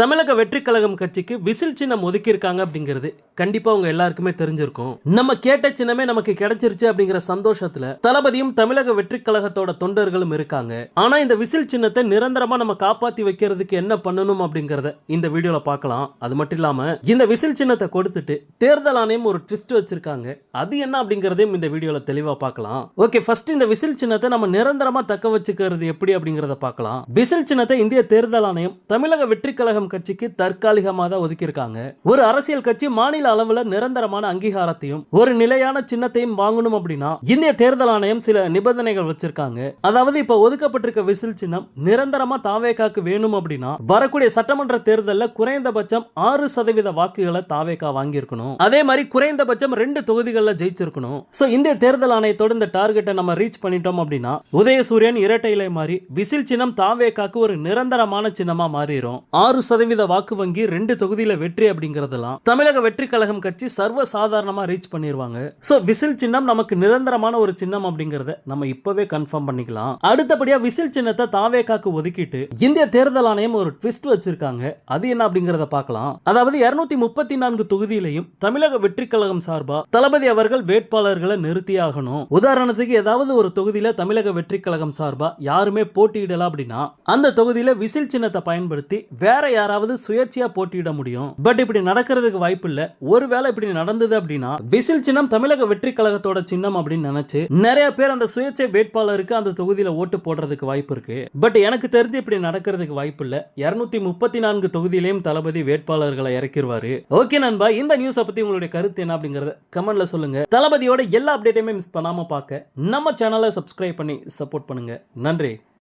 தமிழக வெற்றி கழகம் கட்சிக்கு விசில் சின்னம் ஒதுக்கியிருக்காங்க அப்படிங்கிறது கண்டிப்பா உங்க எல்லாருக்குமே தெரிஞ்சிருக்கும். நம்ம கேட்ட சின்னமே நமக்கு கிடைச்சிருச்சு அப்படிங்கிற சந்தோஷத்துல தளபதியும் தமிழக வெற்றி கழகத்தோட தொண்டர்களும் இருக்காங்க. ஆனா இந்த விசில் சின்னத்தை நிரந்தரமா நம்ம காப்பாத்தி வைக்கிறதுக்கு என்ன பண்ணணும் அப்படிங்கறத இந்த வீடியோல பார்க்கலாம். அது மட்டும் இல்லாம இந்த விசில் சின்னத்தை கொடுத்துட்டு தேர்தல் ஆணையம் ஒரு ட்விஸ்ட் வச்சிருக்காங்க. அது என்ன அப்படிங்கறதையும் இந்த வீடியோல தெளிவா பார்க்கலாம். ஓகே ஃபர்ஸ்ட் இந்த விசில் சின்னத்தை நம்ம நிரந்தரமா தக்க வச்சுக்கிறது எப்படி அப்படிங்கறத பார்க்கலாம். விசில் சின்னத்தை இந்திய தேர்தல் ஆணையம் தமிழக வெற்றி கழகம் கட்சிக்கு தற்காலிகமாக தான் ஒதுக்கியிருக்காங்க. ஒரு அரசியல் கட்சி மாநில அளவுல நிரந்தரமான அங்கீகாரத்தையும் ஒரு நிலையான சின்னத்தையும் வாங்கணும் அப்படின்னா இந்திய தேர்தல் ஆணையம் சில நிபந்தனைகள் வச்சிருக்காங்க. அதாவது இப்ப ஒதுக்கப்பட்டிருக்க விசில் சின்னம் நிரந்தரமா தாவேக்காக்கு வேணும் அப்படின்னா வரக்கூடிய சட்டமன்ற தேர்தலில் குறைந்தபட்சம் ஆறு சதவீத வாக்குகளை தாவேக்கா வாங்கியிருக்கணும். அதே மாதிரி குறைந்தபட்சம் ரெண்டு தொகுதிகளில் ஜெயிச்சிருக்கணும். ஸோ இந்திய தேர்தல் ஆணையத்தோட இந்த டார்கெட்டை நம்ம ரீச் பண்ணிட்டோம் அப்படின்னா உதயசூரியன் இரட்டை இலை மாதிரி விசில் சின்னம் தாவேக்காக்கு ஒரு நிரந்தரமான சின்னமா மாறிடும் ஆறு சதவீத வாக்கு வங்கி ரெண்டு தொகுதியில வெற்றி அப்படிங்கறதெல்லாம் தமிழக வெற்றி கழகம் கட்சி சர்வ சாதாரணமாக ரீச் பண்ணிடுவாங்க ஸோ விசில் சின்னம் நமக்கு நிரந்தரமான ஒரு சின்னம் அப்படிங்கிறத நம்ம இப்போவே கன்ஃபார்ம் பண்ணிக்கலாம். அடுத்தபடியாக விசில் சின்னத்தை தாவேகாக்கு ஒதுக்கிட்டு இந்திய தேர்தல் ஆணையம் ஒரு ட்விஸ்ட் வச்சிருக்காங்க. அது என்ன அப்படிங்கிறத பார்க்கலாம். அதாவது இருநூத்தி முப்பத்தி நான்கு தொகுதியிலையும் தமிழக வெற்றி கழகம் சார்பாக தளபதி அவர்கள் வேட்பாளர்களை நிறுத்தியாகணும் உதாரணத்துக்கு ஏதாவது ஒரு தொகுதியில் தமிழக வெற்றி கழகம் சார்பாக யாருமே போட்டியிடலாம் அப்படின்னா அந்த தொகுதியில் விசில் சின்னத்தை பயன்படுத்தி வேற யாராவது சுயேட்சையாக போட்டியிட முடியும். பட் இப்படி நடக்கிறதுக்கு வாய்ப்பு இல்லை ஒருவேளை இப்படி நடந்தது அப்படின்னா விசில் சின்னம் தமிழக வெற்றி கழகத்தோட சின்னம் அப்படின்னு நினைச்சு நிறைய பேர் அந்த சுயேட்சை வேட்பாளருக்கு அந்த தொகுதியில ஓட்டு போடுறதுக்கு வாய்ப்பு இருக்கு. பட் எனக்கு தெரிஞ்சு இப்படி நடக்கிறதுக்கு வாய்ப்பு இல்லை. இருநூத்தி முப்பத்தி நான்கு தொகுதியிலையும் தளபதி வேட்பாளர்களை இறக்கிடுவாரு ஓகே நண்பா இந்த நியூஸை பத்தி உங்களுடைய கருத்து என்ன அப்படிங்கறத கமெண்ட்ல சொல்லுங்க. தளபதியோட எல்லா அப்டேட்டையுமே மிஸ் பண்ணாம பார்க்க நம்ம சேனலை சப்ஸ்கிரைப் பண்ணி சப்போர்ட் பண்ணுங்க. நன்றி.